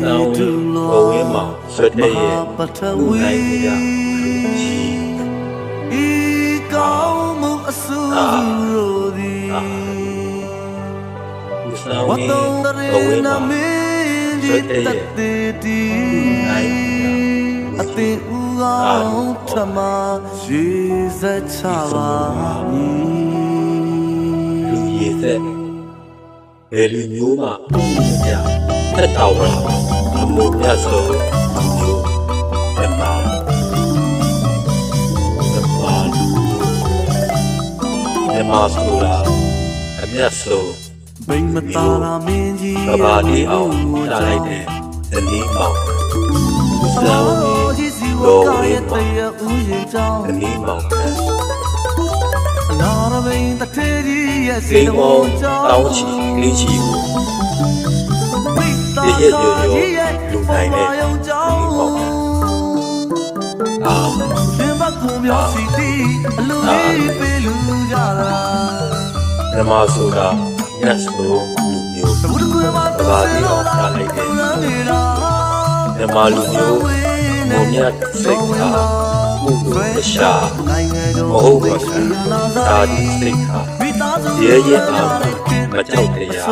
စောင်းဘဝင်းမှာဆွတ်တဲ့ရဲ့လူနိုင်ကြလူကြီးဤကောင်းမှုအဆူရိုသည်လူဆောင်ဝတ်နေတော်ရဘဝင်းနာမှာမင်းဒီတတ်တီနိုင်ကြအသိဥအောင်ထမရေစက်ချပါမည်လူရည်သက်ဘယ်လူမျိုးမှကြတက်တော်လာအ မှုမြတ်ဆုံးမျိုးဓမ္မဓမ္မဓမ္မဆိုတာအမြတ်ဆုံးဘိမတာလာမင်းကြီးကဘာဒီအောင်လာလိုက်တဲ့ဇနီးပေါင်းဇောင်းကြီးစီဝလောကဝေးရဲ့တမှာရဥယျာဉ်ကြောင့်ဇနီးပေါင်းအနာရဘိန်တထေကြီးရဲ့စေစိန်တမောမောင်းကြောင့်တောင်းချီလေးချီကိုဝိတာရရဲ့ရိုးရိုးကြီးရဲ့ လူနိုင်တဲ့ယုံကြောင့်အာရှင်ဘကုံမျိုးစီတီအလူကြီးပေးလူကြတာဓမ္မဆိုတာမြတ်ဆုံးလူမျိုးတဘူးတကူမှာကဘာဒီအောင်လာလိုက်တဲ့နေတာဓမ္မလူမျိုးမုံမြတ်စိတ်ဟာပုဂ္ဂိုလ်တခြားနိုင်ငံမတော်ဟုတ်ပါဘူးသာဒီစိတ်ဟာမိသားစုရဲရဲအားမကြောက်တရား